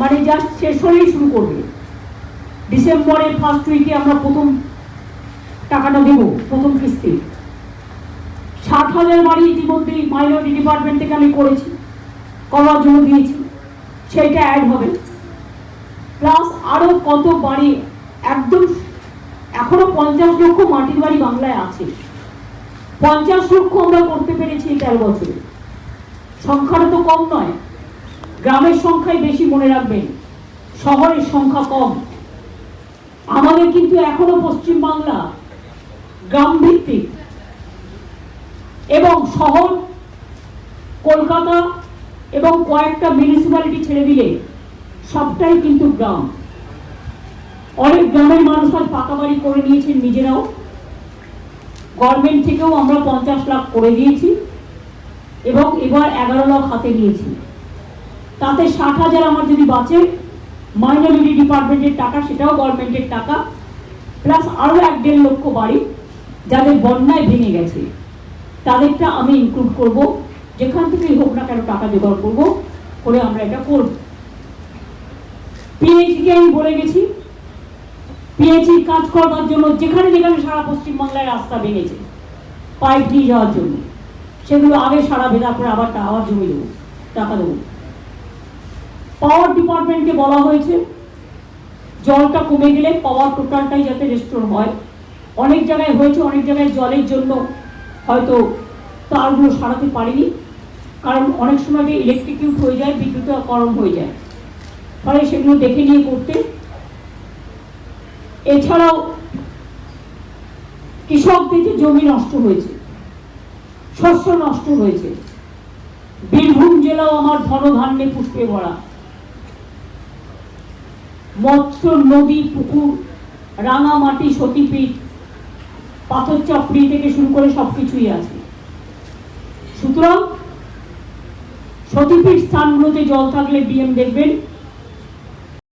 মানে জাস্ট শেষ হলেই শুরু করবে। ডিসেম্বরের ফার্স্ট উইকে আমরা প্রথম টাকাটা দেবো, প্রথম কিস্তি। ষাট হাজার বাড়ি ইতিমধ্যেই মাইনরিটি ডিপার্টমেন্ট থেকে আমি করেছি, করার জন্য দিয়েছি, সেইটা অ্যাড হবে। প্লাস আরও কত বাড়ি, একদম এখনও পঞ্চাশ লক্ষ মাটির বাড়ি বাংলায় আছে। পঞ্চাশ লক্ষ আমরা করতে পেরেছি তেরো বছরে। সংখ্যাটা তো কম নয়। গ্রামের সংখ্যাই বেশি মনে রাখবেন। শহরের সংখ্যা কম। আমাদের কিন্তু এখনও পশ্চিম বাংলা গ্রাম ভিত্তিক এবং শহর, কলকাতা এবং কয়েকটা মিউনিসিপ্যালিটি ছেড়ে দিলে সবটাই কিন্তু গ্রাম। অনেক গ্রামের মানুষ আজ পাকা বাড়ি করে নিয়েছেন নিজেরাও। গভর্নমেন্ট থেকেও আমরা পঞ্চাশ লাখ করে দিয়েছি এবং এবার এগারো লাখ হাতে নিয়েছি। তাতে ষাট হাজার আমার যদি বাঁচে মাইনরিটি ডিপার্টমেন্টের টাকা, সেটাও গভর্নমেন্টের টাকা প্লাস আরও এক দেড় লক্ষ বাড়ি যাদের বন্যায় ভেঙে গেছে, তাদেরটা আমি ইনক্লুড করব। যেখান থেকেই হোক না কেন টাকা জোগাড় করব, করে আমরা এটা করব। পিএইচডি আমি বলে গেছি। পিএইচডি কাজ করবার জন্য যেখানে যেখানে সারা পশ্চিমবাংলায় রাস্তা ভেঙেছে, পাইপ নিয়ে যাওয়ার জন্য, সেগুলো আগে সারা ভেজা করে আবার আবার জমি দেবো, টাকা দেবো। পাওয়ার ডিপার্টমেন্টকে বলা হয়েছে। জলটা কমে গেলে পাওয়ার টোটালটাই যাতে রেস্টোর হয়। অনেক জায়গায় হয়েছে, অনেক জায়গায় জলের জন্য হয়তো তারগুলো সারাতে পারিনি। কারণ অনেক সময় ইলেকট্রিকিউট হয়ে যায় বিদ্যুতাকরণ হয়ে যায়। ফলে সেগুলো দেখে নিয়ে করতে। এছাড়াও কৃষকদের যে জমি নষ্ট হয়েছে, শস্য নষ্ট হয়েছে। বীরভূম জেলাও আমার ধনধান্যে পুষ্পে ভরা। মৎস্য নদী পুকুর রাঙামাটি সতীপীঠ, পাথর চাপড়ি থেকে শুরু করে সব কিছুই আছে। সুতরাং সতীপীঠ স্থানগুলোতে জল থাকলে ডিএম দেখবেন।